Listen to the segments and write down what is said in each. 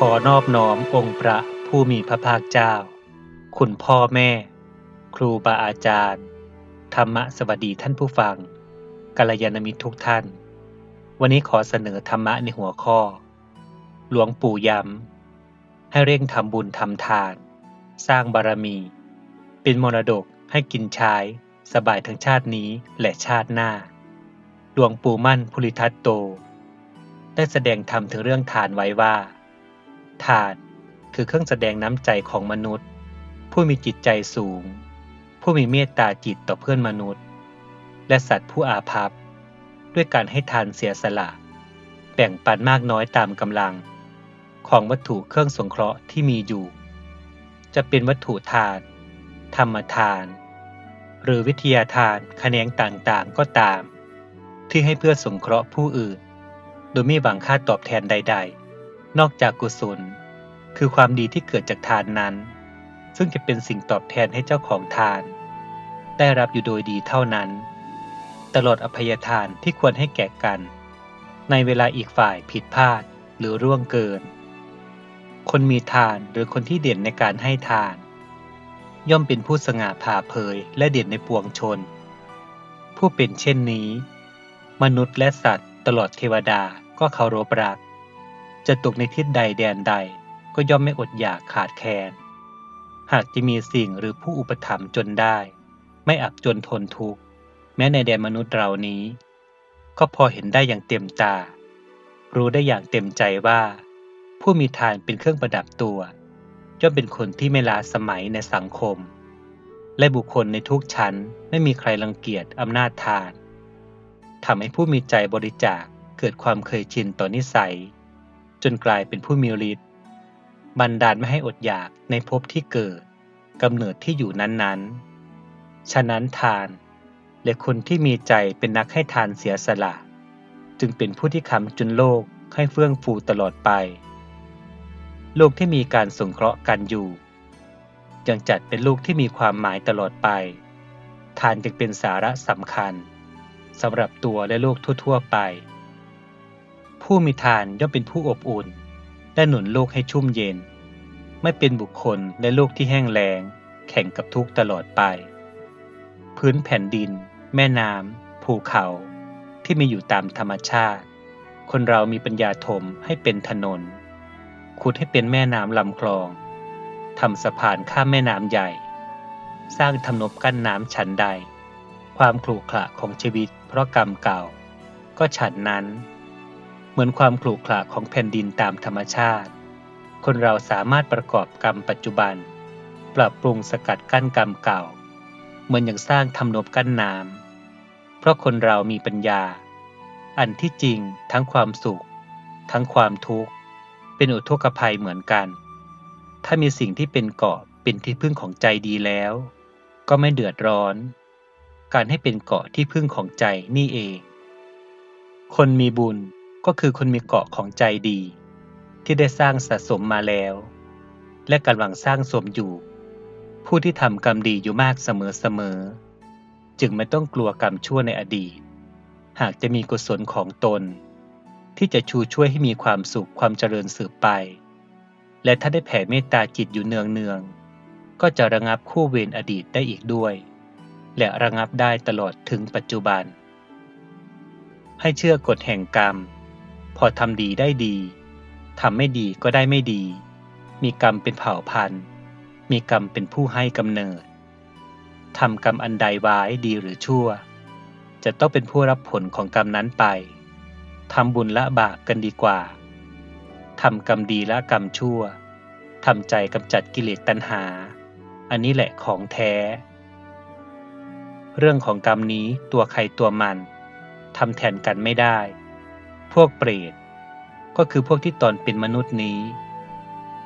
ขอนอบน้อมองค์พระผู้มีพระภาคเจ้า คุณพ่อแม่ ครูบาอาจารย์ ธรรมะสวัสดีท่านผู้ฟังกัลยาณมิตรทุกท่าน วันนี้ขอเสนอธรรมะในหัวข้อ หลวงปู่ย้ำ ให้เร่งทำบุญทำทาน สร้างบารมี เป็นมรดกให้กินใช้สบายทั้งชาตินี้และชาติหน้า หลวงปู่มั่นภูริทัตโต ได้แสดงธรรมถึงเรื่องทานไว้ว่า ทาน คือเครื่องแสดงน้ำใจของมนุษย์ ผู้มีจิตใจสูง ผู้มีเมตตาจิตต่อเพื่อนมนุษย์ และสัตว์ผู้อาภัพ ด้วยการให้ทานเสียสละ แบ่งปันมากน้อยตามกำลัง ของวัตถุเครื่องสงเคราะห์ที่มีอยู่ จะเป็นวัตถุทาน ธรรมทาน หรือวิทยาทานแขนงต่างๆก็ตาม ที่ให้เพื่อสงเคราะห์ผู้อื่น โดยไม่หวังค่าตอบแทนใด ๆ นอกจากกุศล คือความดีที่เกิดจากทานนั้น ซึ่งจะเป็นสิ่งตอบแทนให้เจ้าของทาน ได้รับอยู่โดยดีเท่านั้น ตลอดอภัยทานที่ควรให้แก่กัน ในเวลาอีกฝ่ายผิดพลาดหรือร่วงเกิน คนมีทานหรือคนที่เด่นในการให้ทาน ย่อมเป็นผู้สง่าผ่าเผยและเด่นในปวงชน ผู้เป็นเช่นนี้ มนุษย์และสัตว์ตลอดเทวดาก็เคารพรัก จะตกในทิศใดแดนใดก็ย่อมไม่อดอยากขาดแคลน หากจะมีสิ่งหรือผู้อุปถัมภ์จนได้ ไม่อับจนทนทุกข์ แม้ในแดนมนุษย์เรานี้ ก็พอเห็นได้อย่างเต็มตา รู้ได้อย่างเต็มใจว่า ผู้มีทานเป็นเครื่องประดับตัว ย่อมเป็นคนที่ไม่ล้าสมัยในสังคม และบุคคลในทุกชั้นไม่มีใครรังเกียจอำนาจทานทำให้ผู้มีใจบริจาคเกิดความเคยชินต่อนิสัย นกลายเป็นผู้มีฤทธิ์บันดาลไม่ให้อดอยากในภพที่เกิดกำเนิดที่อยู่นั้นๆ ฉะนั้นทาน และคนที่มีใจเป็นนักให้ทานเสียสละ จึงเป็นผู้ที่คำจุนโลกให้เฟื่องฟูตลอดไป โลกที่มีการสงเคราะห์กันอยู่ยังจัดเป็นลูกที่มีความหมายตลอดไป ทานจึงเป็นสาระสำคัญสำหรับตัวและโลกทั่ว ๆ ไป ผู้มีทานย่อมเป็นผู้อบอุ่น และหนุนโลกให้ชุ่มเย็น ไม่เป็นบุคคลและโลกที่แห้งแล้ง แข่งกับทุกตลอดไป พื้นแผ่นดิน แม่น้ำภูเขาที่มีอยู่ตามธรรมชาติ คนเรามีปัญญาถมให้เป็นถนน ขุดให้เป็นแม่น้ำลำคลองทำสะพานข้ามแม่น้ำใหญ่ สร้างทำนบกั้นน้ำฉันใด ความขรุขระของชีวิตเพราะกรรมเก่า ก็ฉันนั้น เหมือนความขรุขระของแผ่นดินตามธรรมชาติ คนเราสามารถประกอบกรรมปัจจุบัน ปรับปรุงสกัดกั้นกรรมเก่า เหมือนอย่างสร้างทำนบกั้นน้ำเพราะคนเรามีปัญญา อันที่จริงทั้งความสุข ทั้งความทุกข์ เป็นอุทกภัยเหมือนกัน ถ้ามีสิ่งที่เป็นเกาะเป็นที่พึ่งของใจดีแล้ว ก็ไม่เดือดร้อน การให้เป็นเกาะที่พึ่งของใจนี่เอง คนมีบุญ ก็คือคนมีเกาะของใจดี ที่ได้สร้างสะสมมาแล้ว และกำลังสร้างสมอยู่ ผู้ที่ทำกรรมดีอยู่มากเสมอๆจึงไม่ต้องกลัวกรรมชั่วในอดีต หากจะมีกุศลของตน ที่จะชูช่วยให้มีความสุขความเจริญสืบไป และถ้าได้แผ่เมตตาจิตอยู่เนืองๆก็จะระงับคู่เวรอดีตได้อีกด้วย และระงับได้ตลอดถึงปัจจุบันให้เชื่อกฎแห่งกรรม พอทำดีได้ดีทำไม่ดีก็ได้ไม่ดี มีกรรมเป็นเผ่าพันธุ์ มีกรรมเป็นผู้ให้กำเนิดทำกรรมอันใดไว้ดีหรือชั่ว จะต้องเป็นผู้รับผลของกรรมนั้นไปทำบุญละบาปกันดีกว่าทำกรรมดีละกรรมชั่วทำใจกำจัดกิเลสตัณหา อันนี้แหละของแท้ เรื่องของกรรมนี้ตัวใครตัวมันทำแทนกันไม่ได้ วกเปรตก็คือพวกที่ตอนเป็นมนุษย์นี้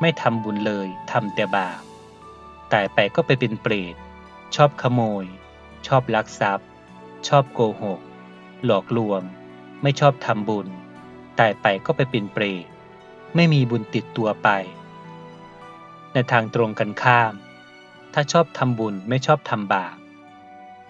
ไม่ทำบุญเลยทำแต่บาปตายไปก็ไปเป็นเปรต ชอบขโมย ชอบลักทรัพย์ ชอบโกหก หลอกลวง ไม่ชอบทำบุญ ตายไปก็ไปเป็นเปรต ไม่มีบุญติดตัวไป ในทางตรงกันข้าม ถ้าชอบทำบุญไม่ชอบทำบาป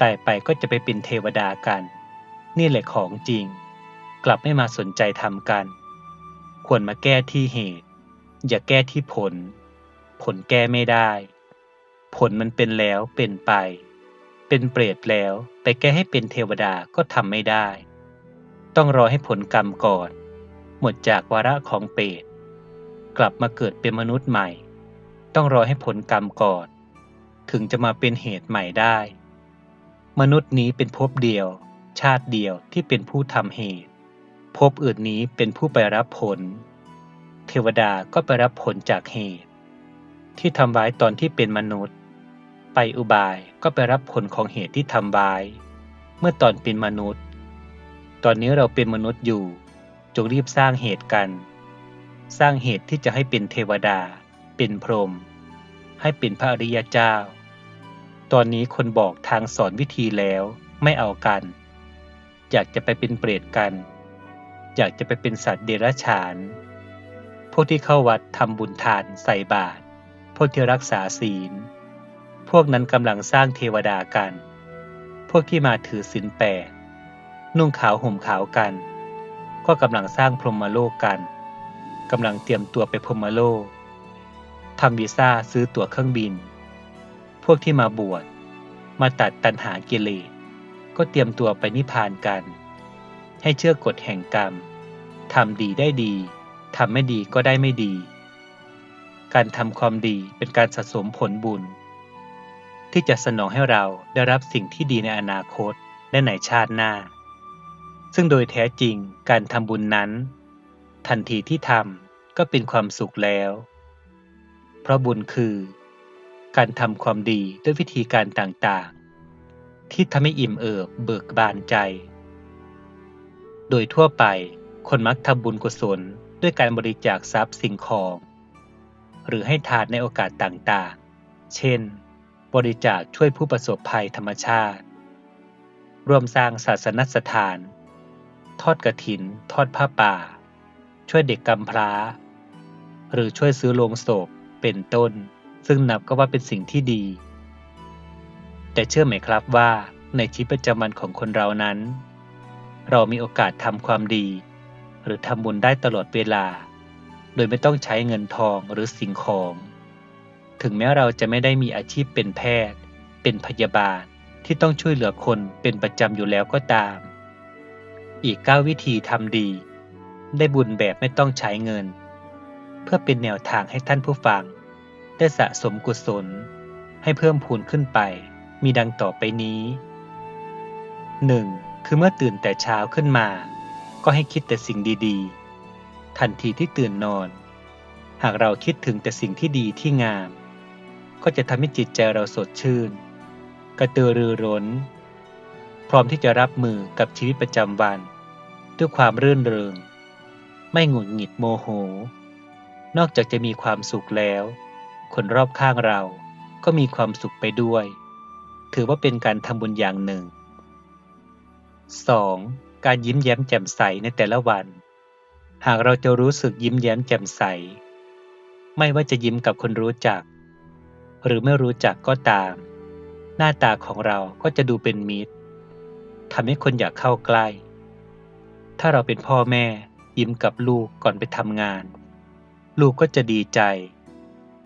ตายไปก็จะไปเป็นเทวดากัน นี่แหละของจริง กลับไม่มาสนใจทำกัน ควรมาแก้ที่เหตุ อย่าแก้ที่ผล ผลแก้ไม่ได้ ผลมันเป็นแล้วเป็นไป เป็นเปรตแล้วไปแก้ให้เป็นเทวดาก็ทำไม่ได้ ต้องรอให้ผลกรรมก่อน หมดจากวาระของเปรตกลับมาเกิดเป็นมนุษย์ใหม่ ต้องรอให้ผลกรรมก่อน ถึงจะมาเป็นเหตุใหม่ได้ มนุษย์นี้เป็นภพเดียว ชาติเดียวที่เป็นผู้ทำเหตุ ภพอื่นนี้เป็นผู้ไปรับผล เทวดาก็ไปรับผลจากเหตุ ที่ทำไว้ตอนที่เป็นมนุษย์ ไปอุบายก็ไปรับผลของเหตุที่ทำไว้เมื่อตอนเป็นมนุษย์ ตอนนี้เราเป็นมนุษย์อยู่ จงรีบสร้างเหตุกัน สร้างเหตุที่จะให้เป็นเทวดา เป็นพรหมให้เป็นพระอริยเจ้า ตอนนี้คนบอกทางสอนวิธีแล้วไม่เอากัน อยากจะไปเป็นเปรตกัน อยากจะไปเป็นสัตว์เดรัจฉาน พวกที่เข้าวัดทำบุญทานใส่บาตร พวกที่รักษาศีล พวกนั้นกำลังสร้างเทวดากัน พวกที่มาถือศีลแปดนุ่งขาวห่มขาวกัน ก็กำลังสร้างพรหมโลกกันกำลังเตรียมตัวไปพรหมโลกทำวีซ่าซื้อตั๋วเครื่องบิน พวกที่มาบวชมาตัดตัณหากิเลสก็เตรียมตัวไปนิพพานกัน ให้เชื่อกฎแห่งกรรมทำดีได้ดีทำไม่ดีก็ได้ไม่ดี การทำความดีเป็นการสะสมผลบุญ ที่จะสนองให้เราได้รับสิ่งที่ดีในอนาคตและในชาติหน้า ซึ่งโดยแท้จริงการทำบุญนั้น ทันทีที่ทำก็เป็นความสุขแล้ว เพราะบุญคือ การทำความดีด้วยวิธีการต่างๆ ที่ทำให้อิ่มเอิบเบิกบานใจ โดยทั่วไปคนมักทำบุญกุศลด้วยการบริจาคทรัพย์สิ่งของ หรือให้ทานในโอกาสต่างๆ เช่น บริจาคช่วยผู้ประสบภัยธรรมชาติ ร่วมสร้างศาสนสถาน ทอดกระถิน ทอดผ้าป่า ช่วยเด็กกำพร้า หรือช่วยซื้อโลงศพเป็นต้น ซึ่งนับก็ว่าเป็นสิ่งที่ดี แต่เชื่อไหมครับว่าในชีวิตประจำวันของคนเรานั้น เรามีโอกาสทำความดี หรือทำบุญได้ตลอดเวลา โดยไม่ต้องใช้เงินทองหรือสิ่งของ ถึงแม้เราจะไม่ได้มีอาชีพเป็นแพทย์ เป็นพยาบาลที่ต้องช่วยเหลือคนเป็นประจำอยู่แล้วก็ตาม อีก 9 วิธีทำดี ได้บุญแบบไม่ต้องใช้เงิน เพื่อเป็นแนวทางให้ท่านผู้ฟัง ได้สะสมกุศล ให้เพิ่มพูนขึ้นไป มีดังต่อไปนี้ 1. คือเมื่อตื่นแต่เช้าขึ้นมา ก็ให้คิดแต่สิ่งดีๆ ทันทีที่ตื่นนอน หากเราคิดถึงแต่สิ่งที่ดีที่งาม ก็จะทำให้จิตใจเราสดชื่น กระตือรือร้น พร้อมที่จะรับมือกับชีวิตประจำวัน ด้วยความรื่นเริง ไม่หงุดหงิดโมโห นอกจากจะมีความสุขแล้ว คนรอบข้างเราก็มีความสุขไปด้วย ถือว่าเป็นการทำบุญอย่างหนึ่ง 2. การยิ้มแย้มแจ่มใสในแต่ละวัน หากเราจะรู้สึกยิ้มแย้มแจ่มใส ไม่ว่าจะยิ้มกับคนรู้จัก หรือไม่รู้จักก็ตาม หน้าตาของเราก็จะดูเป็นมิตรทำให้คนอยากเข้าใกล้ ถ้าเราเป็นพ่อแม่ยิ้มกับลูกก่อนไปทำงาน ลูกก็จะดีใจ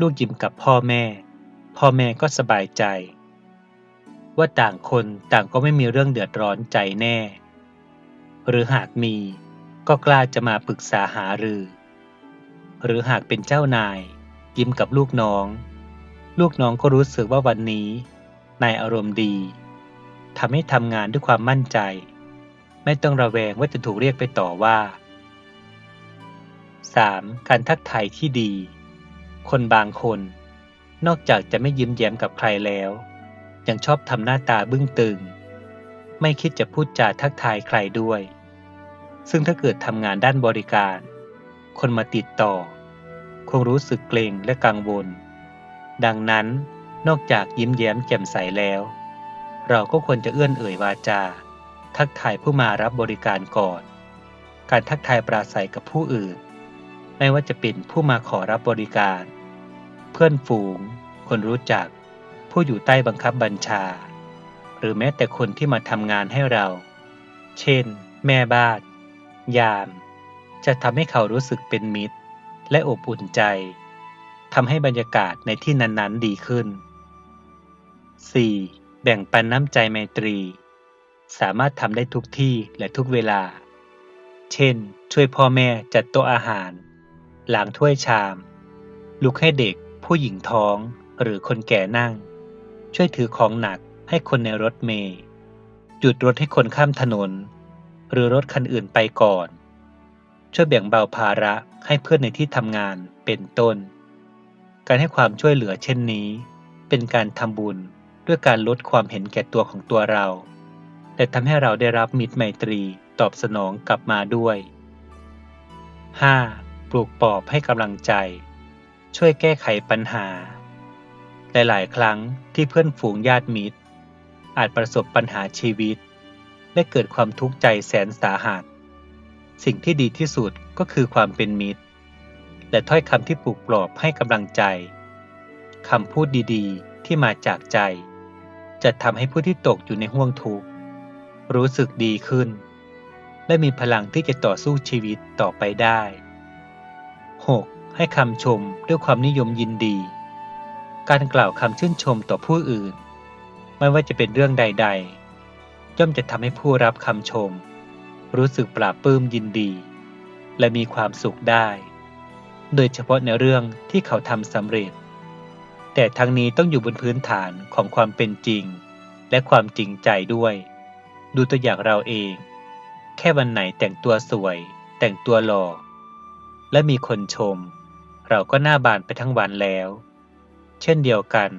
ลูกยิ้มกับพ่อแม่ พ่อแม่ก็สบายใจ ว่าต่างคนต่างก็ไม่มีเรื่องเดือดร้อนใจแน่ หรือหากมีก็กล้าจะมาปรึกษาหารือ หรือหากเป็นเจ้านาย ยิ้มกับลูกน้อง ลูกน้องก็รู้สึกว่าวันนี้นายอารมณ์ดีทำให้ทำงานด้วยความมั่นใจ ไม่ต้องระแวงว่าจะถูกเรียกไปต่อว่า 3. การทักทายที่ดี คนบางคน นอกจากจะไม่ยิ้มแย้มกับใครแล้ว ยังชอบทำหน้าตาบึ้งตึง ไม่คิดจะพูดจาทักทายใครด้วย ซึ่งถ้าเกิดทำงานด้านบริการ คนมาติดต่อ คงรู้สึกเกรงและกังวล ดังนั้นนอกจากยิ้มแย้มแจ่มใสแล้ว เราก็ควรจะเอื้อนเอ่ยวาจา ทักทายผู้มารับบริการก่อน การทักทายปราศัยกับผู้อื่น ไม่ว่าจะเป็นผู้มาขอรับบริการ เพื่อนฝูง คนรู้จัก ผู้อยู่ใต้บังคับบัญชา หรือแม้แต่คนที่มาทำงานให้เรา เช่น แม่บ้าน ยาม จะทำให้เขารู้สึกเป็นมิตร และอบอุ่นใจทำให้บรรยากาศในที่นั้น ๆ ดีขึ้น 4. แบ่งปันน้ำใจไมตรี สามารถทำได้ทุกที่และทุกเวลา เช่น ช่วยพ่อแม่จัดโต๊ะอาหารล้างถ้วยชาม ลุกให้เด็ก ผู้หญิงท้อง หรือคนแก่นั่ง ช่วยถือของหนักให้คนในรถเมล์หยุดรถให้คนข้ามถนน หรือรถคันอื่นไปก่อน ช่วยแบ่งเบาภาระให้เพื่อนในที่ทำงานเป็นต้น การให้ความช่วยเหลือเช่นนี้ เป็นการทำบุญด้วยการลดความเห็นแก่ตัวของตัวเรา แต่ทำให้เราได้รับมิตรไมตรีตอบสนองกลับมาด้วย 5. ปลูกปอบให้กำลังใจ ช่วยแก้ไขปัญหา หลายๆครั้งที่เพื่อนฝูงญาติมิตร อาจประสบปัญหาชีวิต และเกิดความทุกข์ใจแสนสาหัส สิ่งที่ดีที่สุดก็คือความเป็นมิตร และถ้อยคำที่ปลูกปลอบให้กำลังใจคำพูดดีๆ ที่มาจากใจ จะทำให้ผู้ที่ตกอยู่ในห่วงทุกข์ รู้สึกดีขึ้น และมีพลังที่จะต่อสู้ชีวิตต่อไปได้ 6. ให้คำชมด้วยความนิยมยินดี การกล่าวคำชื่นชมต่อผู้อื่น ไม่ว่าจะเป็นเรื่องใด ๆ ย่อมจะทำให้ผู้รับคำชม รู้สึกปลาบปลื้มยินดี และมีความสุขได้ โดยเฉพาะในเรื่องที่เขาทำสำเร็จ แต่ทั้งนี้ต้องอยู่บนพื้นฐานของความเป็นจริง และความจริงใจด้วย ดูตัวอย่างเราเอง แค่วันไหนแต่งตัวสวย แต่งตัวหล่อและมีคนชม เราก็หน้าบานไปทั้งวันแล้ว เช่นเดียวกัน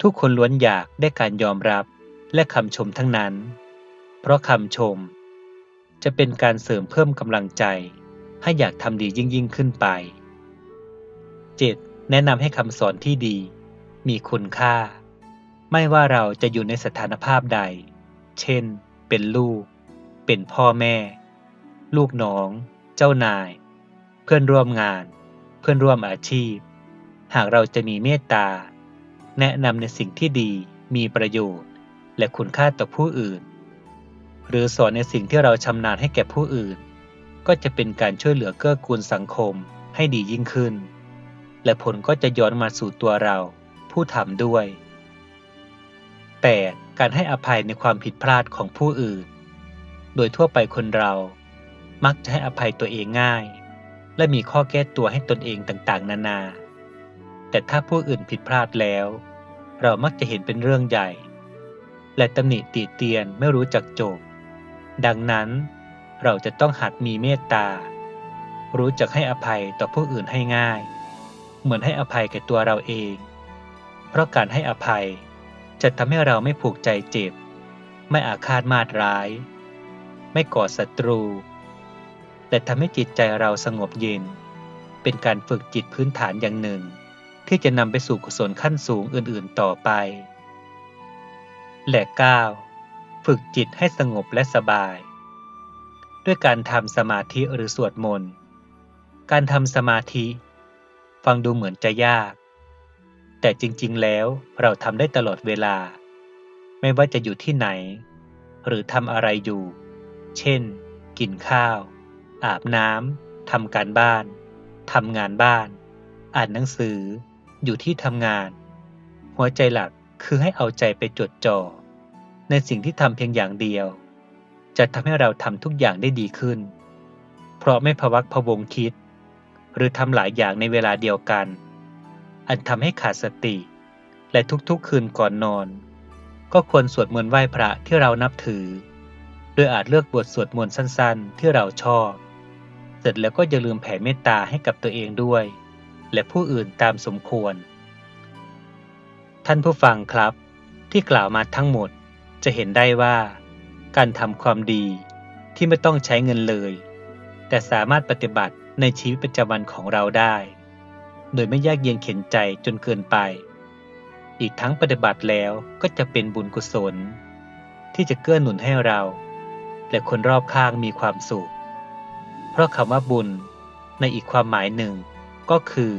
ทุกคนล้วนอยากได้การยอมรับและคำชมทั้งนั้น เพราะคำชม จะเป็นการเสริมเพิ่มกำลังใจ ให้อยากทำดียิ่งยิ่งขึ้นไป 7. แนะนำให้คำสอนที่ดี มีคุณค่า ไม่ว่าเราจะอยู่ในสถานภาพใด เช่น เป็นลูก เป็นพ่อแม่ ลูกน้อง เจ้านาย เพื่อนร่วมงาน เพื่อนร่วมอาชีพ หากเราจะมีเมตตา แนะนำในสิ่งที่ดีมีประโยชน์ และคุณค่าต่อผู้อื่น หรือสอนในสิ่งที่เราชำนาญให้แก่ผู้อื่น ก็จะเป็นการช่วยเหลือเกื้อกูลสังคมให้ดียิ่งขึ้น และผลก็จะย้อนมาสู่ตัวเราผู้ทำด้วย 8. การให้อภัยในความผิดพลาดของผู้อื่น โดยทั่วไปคนเรามักจะให้อภัยตัวเองง่าย และมีข้อแก้ตัวให้ตนเองต่างๆ นานา แต่ถ้าผู้อื่นผิดพลาดแล้ว เรามักจะเห็นเป็นเรื่องใหญ่ และตำหนิติเตียนไม่รู้จักจบ ดังนั้นเราจะต้องหัดมีเมตตา รู้จักให้อภัยต่อผู้อื่นให้ง่าย เหมือนให้อภัยแก่ตัวเราเอง เพราะการให้อภัยจะทำให้เราไม่ผูกใจเจ็บ ไม่อาฆาตมาตร้าย ไม่ก่อศัตรู แต่ทำให้จิตใจเราสงบเย็น เป็นการฝึกจิตพื้นฐานอย่างหนึ่ง ที่จะนำไปสู่กุศลขั้นสูงอื่นๆต่อไป และ 9. ฝึกจิตให้สงบและสบาย ด้วยการทำสมาธิหรือสวดมนต์ การทำสมาธิ ฟังดูเหมือนจะยาก แต่จริงๆ แล้วเราทำได้ตลอดเวลา ไม่ว่าจะอยู่ที่ไหน หรือทำอะไรอยู่ เช่น กินข้าว อาบน้ำทำการบ้านทำงานบ้าน อ่านหนังสือ อยู่ที่ทำงาน หัวใจหลักคือให้เอาใจไปจดจ่อในสิ่งที่ทำเพียงอย่างเดียว จะทำให้เราทำทุกอย่างได้ดีขึ้น เพราะไม่พวักพวงคิด หรือทำหลายอย่างในเวลาเดียวกัน อันทำให้ขาดสติ และทุกๆคืนก่อนนอน ก็ควรสวดมนต์ไหว้พระที่เรานับถือ โดยอาจเลือกบทสวดมนต์สั้นๆ ที่เราชอบ เสร็จแล้วก็อย่าลืมแผ่เมตตาให้กับตัวเองด้วย และผู้อื่นตามสมควร ท่านผู้ฟังครับ ที่กล่าวมาทั้งหมดจะเห็นได้ว่า การทำความดีที่ไม่ต้องใช้เงินเลย แต่สามารถปฏิบัติในชีวิตประจำวันของเราได้ โดยไม่ยากเย็นเข็นใจจนเกินไป อีกทั้งปฏิบัติแล้วก็จะเป็นบุญกุศล ที่จะเกื้อหนุนให้เรา และคนรอบข้างมีความสุข เพราะคำว่าบุญในอีกความหมายหนึ่ง ก็คือ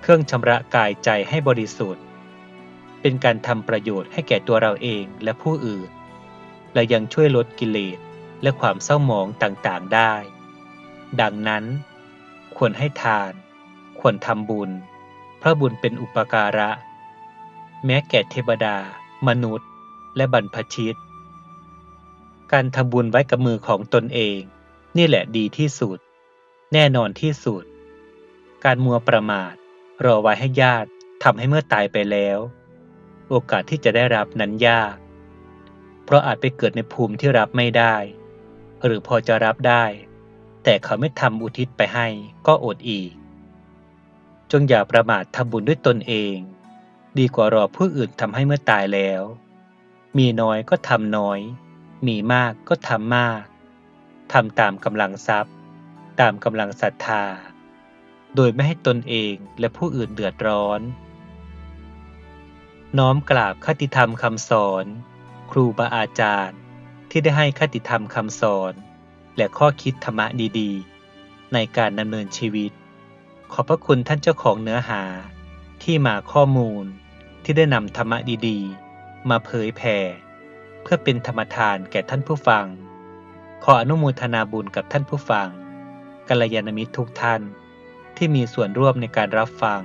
เครื่องชำระกายใจให้บริสุทธิ์ เป็นการทำประโยชน์ให้แก่ตัวเราเองและผู้อื่น และยังช่วยลดกิเลสและความเศร้าหมองต่างๆได้ ดังนั้น ควรให้ทาน ควรทำบุญ เพราะบุญเป็นอุปการะ แม้แก่เทวดา มนุษย์ และบรรพชิต การทำบุญไว้กับมือของตนเอง นี่แหละดีที่สุด แน่นอนที่สุด การมัวประมาท รอไว้ให้ญาติทำให้เมื่อตายไปแล้ว โอกาสที่จะได้รับนั้นยาก เพราะอาจไปเกิดในภูมิที่รับไม่ได้ หรือพอจะรับได้ แต่เขาไม่ทำอุทิศไปให้ก็อดอีก จงอย่าประมาททำบุญด้วยตนเอง ดีกว่ารอผู้อื่นทำให้เมื่อตายแล้ว มีน้อยก็ทำน้อย มีมากก็ทำมากทำตามกำลังทรัพย์ ตามกำลังศรัทธา โดยไม่ให้ตนเองและผู้อื่นเดือดร้อน น้อมกราบคติธรรมคำสอน ครูบาอาจารย์ ที่ได้ให้คติธรรมคำสอน และข้อคิดธรรมะดีๆ ในการดำเนินชีวิต ขอบพระคุณท่านเจ้าของเนื้อหา ที่มาข้อมูลที่ได้นำธรรมะดีๆ มาเผยแผ่ เพื่อเป็นธรรมทานแก่ท่านผู้ฟัง ขออนุโมทนาบุญกับท่านผู้ฟังกัลยาณมิตรทุกท่าน ที่มีส่วนร่วมในการรับฟัง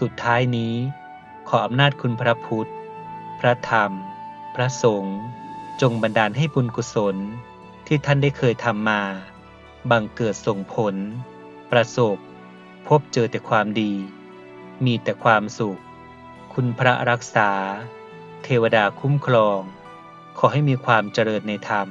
สุดท้ายนี้ ขออำนาจคุณพระพุทธ พระธรรม พระสงฆ์จงบันดาลให้บุญกุศลที่ท่านได้เคยทำมา บังเกิดส่งผล ประสบ พบเจอแต่ความดี มีแต่ความสุข คุณพระรักษา เทวดาคุ้มครอง ขอให้มีความเจริญในธรรม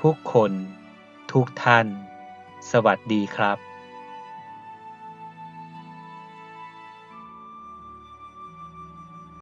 ทุกคน ทุกท่าน สวัสดีครับ